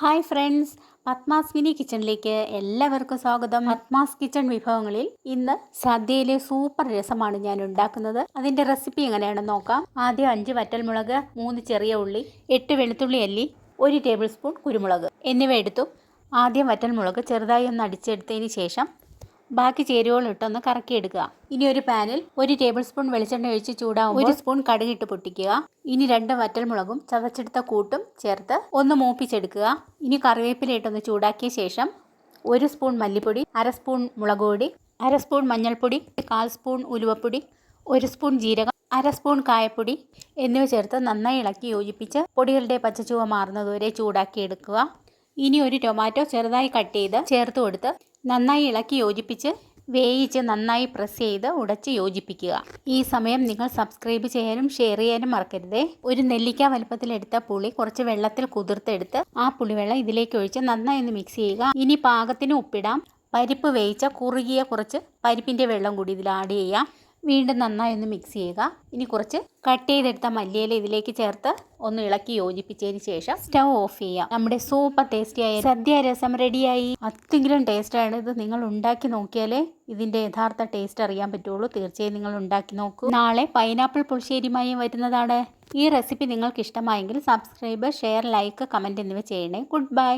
Hi friends Padmas mini കിച്ചണിലേക്ക് എല്ലാവർക്കും സ്വാഗതം. പത്മാസ് കിച്ചൺ വിഭവങ്ങളിൽ ഇന്ന് സദ്യയിലെ സൂപ്പർ രസമാണ് ഞാൻ ഉണ്ടാക്കുന്നത്. അതിന്റെ റെസിപ്പി എങ്ങനെയാണെന്ന് നോക്കാം. ആദ്യം അഞ്ച് വറ്റൽമുളക് മൂന്ന് ചെറിയ ഉള്ളി എട്ട് വെളുത്തുള്ളി അല്ലി ഒരു ടേബിൾ സ്പൂൺ കുരുമുളക് എന്നിവ എടുത്തു. ആദ്യം വറ്റൽമുളക് ചെറുതായി ഒന്ന് അടിച്ചെടുത്തതിന് ശേഷം ബാക്കി ചേരുവകളിട്ടൊന്ന് കറക്കി എടുക്കുക. ഇനി ഒരു പാനിൽ ഒരു ടേബിൾ സ്പൂൺ വെളിച്ചെണ്ണ ഒഴിച്ച് ചൂടാവും ഒരു സ്പൂൺ കടുകിട്ട് പൊട്ടിക്കുക. ഇനി രണ്ട് വറ്റൽമുളകും ചതച്ചെടുത്ത കൂട്ടും ചേർത്ത് ഒന്ന് മൂപ്പിച്ചെടുക്കുക. ഇനി കറിവേപ്പില ഇട്ടൊന്ന് ചൂടാക്കിയ ശേഷം ഒരു സ്പൂൺ മല്ലിപ്പൊടി അര സ്പൂൺ മുളക് പൊടി അര സ്പൂൺ മഞ്ഞൾപ്പൊടി കാൽ സ്പൂൺ ഉലുവപ്പൊടി ഒരു സ്പൂൺ ജീരകം അര സ്പൂൺ കായപ്പൊടി എന്നിവ ചേർത്ത് നന്നായി ഇളക്കി യോജിപ്പിച്ച് പൊടികളുടെ പച്ചച്ചുവ മാറുന്നതുവരെ ചൂടാക്കി എടുക്കുക. ഇനി ഒരു ടൊമാറ്റോ ചെറുതായി കട്ട് ചെയ്ത് ചേർത്ത് കൊടുത്ത് നന്നായി ഇളക്കി യോജിപ്പിച്ച് വേയിച്ച് നന്നായി പ്രസ് ചെയ്ത് ഉടച്ച് യോജിപ്പിക്കുക. ഈ സമയം നിങ്ങൾ സബ്സ്ക്രൈബ് ചെയ്യാനും ഷെയർ ചെയ്യാനും മറക്കരുതേ. ഒരു നെല്ലിക്ക വലുപ്പത്തിലെടുത്ത പുളി കുറച്ച് വെള്ളത്തിൽ കുതിർത്തെടുത്ത് ആ പുളിവെള്ളം ഇതിലേക്ക് ഒഴിച്ച് നന്നായി ഒന്ന് മിക്സ് ചെയ്യുക. ഇനി പാകത്തിന് ഉപ്പിടാം. പരിപ്പ് വേയിച്ച കുറുകിയ കുറച്ച് പരിപ്പിന്റെ വെള്ളം കൂടി ഇതിൽ ആഡ് ചെയ്യാം. വീണ്ടും നന്നായി ഒന്ന് മിക്സ് ചെയ്യുക. ഇനി കുറച്ച് കട്ട് ചെയ്തെടുത്ത മല്ലിയില ഇതിലേക്ക് ചേർത്ത് ഒന്ന് ഇളക്കി യോജിപ്പിച്ചതിന് ശേഷം സ്റ്റൗ ഓഫ് ചെയ്യാം നമ്മുടെ സൂപ്പർ ടേസ്റ്റിയായ സദ്യ രസം റെഡിയായി അത്തെങ്കിലും ടേസ്റ്റാണ് ഇത്. നിങ്ങൾ ഉണ്ടാക്കി നോക്കിയാലേ ഇതിന്റെ യഥാർത്ഥ ടേസ്റ്റ് അറിയാൻ പറ്റുള്ളൂ. തീർച്ചയായും നിങ്ങൾ ഉണ്ടാക്കി നോക്കൂ. നാളെ പൈനാപ്പിൾ പുളിശ്ശേരിയുമായി വരുന്നതാണ്. ഈ റെസിപ്പി നിങ്ങൾക്ക് ഇഷ്ടമായെങ്കിൽ സബ്സ്ക്രൈബ് ഷെയർ ലൈക്ക് കമന്റ് എന്നിവ ചെയ്യണേ. Good bye